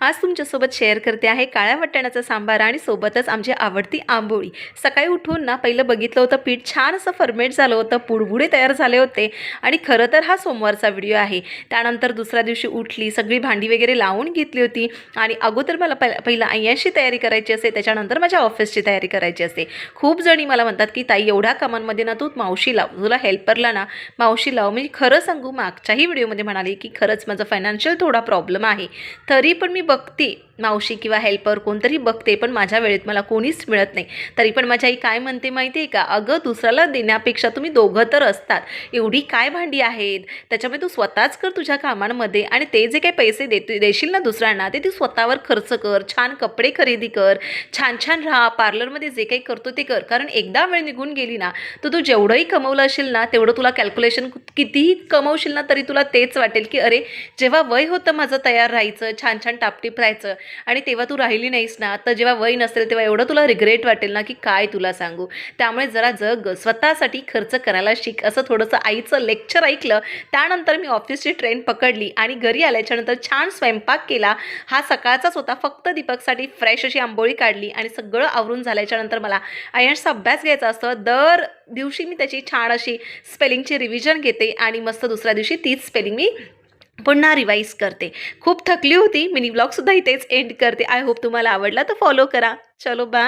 आज तुमच्यासोबत शेअर करते आहे काळ्या वाटाण्याचा सांबार आणि सोबतच आमची आवडती आंबोळी. सकाळी उठून ना पहिलं बघितलं होतं पीठ छान असं फर्मेट झालं होतं पुडबुडे तयार झाले होते आणि खरं तर हा सोमवारचा व्हिडिओ आहे. त्यानंतर दुसऱ्या दिवशी उठली सगळी भांडी वगैरे लावून घेतली होती आणि अगोदर मला पहिला पहिलं अय्याशी तयारी करायची असते त्याच्यानंतर माझ्या ऑफिसची तयारी करायची असते. खूप जणी मला म्हणतात की ताई एवढ्या कामांमध्ये ना तू मावशी लाव तुला हेल्परला ना मावशी लाव. म्हणजे खरं सांगू मागच्याही व्हिडिओमध्ये म्हणाले की खरंच माझं फायनान्शियल थोडा प्रॉब्लेम आहे. तरी पण मी बघते. मावशी किंवा हेल्पर कोणतरी बघते पण माझ्या वेळेत मला कोणीच मिळत नाही. तरी पण माझी आई काय म्हणते माहिती आहे का? अगं दुसऱ्याला देण्यापेक्षा तुम्ही दोघं तर असतात. एवढी काय भांडी आहेत? त्याच्यामुळे तू स्वतःच कर तुझ्या कामांमध्ये आणि ते जे काही पैसे देते देशील ना दुसऱ्यांना ते तू स्वतःवर खर्च कर छान कपडे खरेदी कर छान छान राहा पार्लरमध्ये जे काही करतो ते कर. कारण एकदा वेळ निघून गेली ना तर तू जेवढंही कमवलं असेल ना तेवढं तुला कॅल्क्युलेशन कितीही कमवशील ना तरी तुला तेच वाटेल की अरे जेव्हा वय होतं माझं तयार राहायचं छान छान टापटीप राहायचं आणि तेव्हा तू राहिली नाहीस ना तर जेव्हा वय नसेल तेव्हा एवढं तुला रिग्रेट वाटेल ना की काय तुला सांगू? त्यामुळे जरा जग स्वतःसाठी खर्च करायला शिक असं थोडंसं आईचं लेक्चर ऐकलं. त्यानंतर मी ऑफिसची ट्रेन पकडली आणि घरी आल्याच्यानंतर छान स्वयंपाक केला. हा सकाळचाच होता फक्त दीपकसाठी फ्रेश अशी आंबोळी काढली आणि सगळं आवरून झाल्याच्यानंतर मला आयन्सचा अभ्यास घ्यायचा असतं. दर दिवशी मी त्याची छान अशी स्पेलिंगची रिव्हिजन घेते आणि मस्त दुसऱ्या दिवशी तीच स्पेलिंग मी पुन्हा रिवाईज करते. खूप थकली होती. मिनी ब्लॉगसुद्धा इथेच एंड करते. आय होप तुम्हाला आवडला तर फॉलो करा. चलो बाय